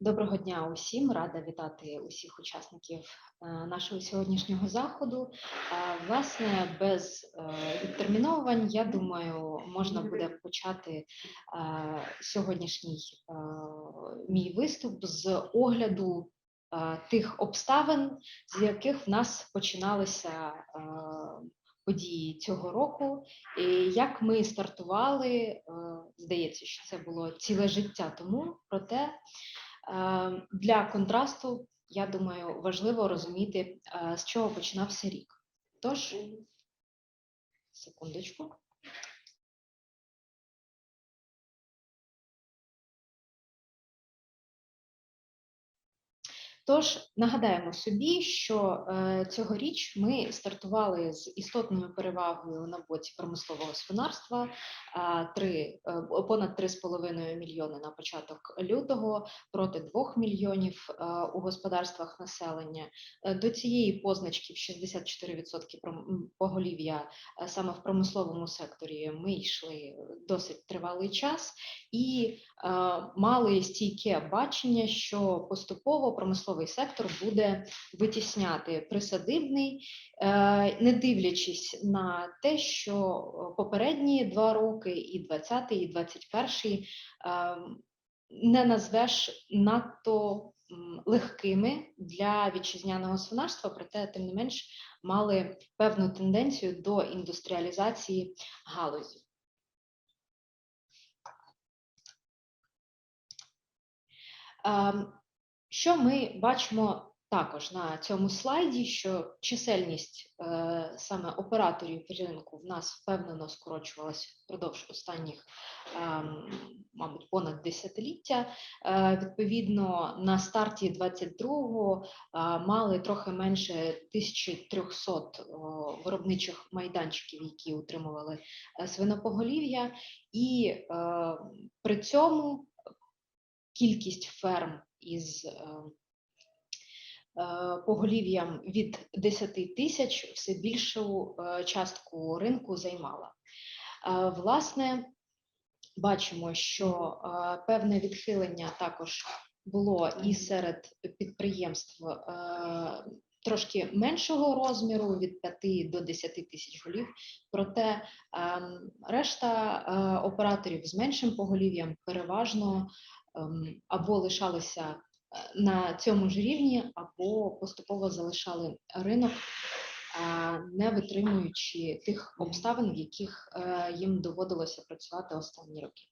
Доброго дня усім, рада вітати усіх учасників е, нашого сьогоднішнього заходу. Е, Власне, без е, відтерміновувань, я думаю, можна буде почати сьогоднішній мій виступ з огляду тих обставин, з яких в нас починалися події цього року, і як ми стартували, здається, що це було ціле життя тому, проте. Е, Для контрасту, я думаю, важливо розуміти, е, з чого починався рік. Тож, секундочку. Тож нагадаємо собі, що е, цьогоріч ми стартували з істотною перевагою на боці промислового свинарства три, е, понад 3,5 мільйони на початок лютого проти 2 мільйонів е, у господарствах населення. До цієї позначки в 64% поголів'я саме в промисловому секторі ми йшли досить тривалий час і мали стійке бачення, що поступово промисловий сектор буде витісняти присадибний, е, не дивлячись на те, що е, попередні два роки, і 20 і 21 е, не назвеш надто легкими для вітчизняного свинарства, проте, тим не менш, мали певну тенденцію до індустріалізації галузі. Що ми бачимо також на цьому слайді, що чисельність е, саме операторів ринку в нас впевнено скорочувалася впродовж останніх, ем, мабуть, понад десятиліття. Е, Відповідно, на старті 22-го е, мали трохи менше 1300 о, виробничих майданчиків, які утримували е, свинопоголів'я, і е, при цьому кількість ферм із е, е, поголів'ям від 10 тисяч все більшу е, частку ринку займала. Власне, бачимо, що певне відхилення також було і серед підприємств трошки меншого розміру від 5 до 10 тисяч голів. Проте ем, решта операторів з меншим поголів'ям переважно або лишалися е, на цьому ж рівні, або поступово залишали ринок, е, не витримуючи тих обставин, в яких е, їм доводилося працювати останні роки.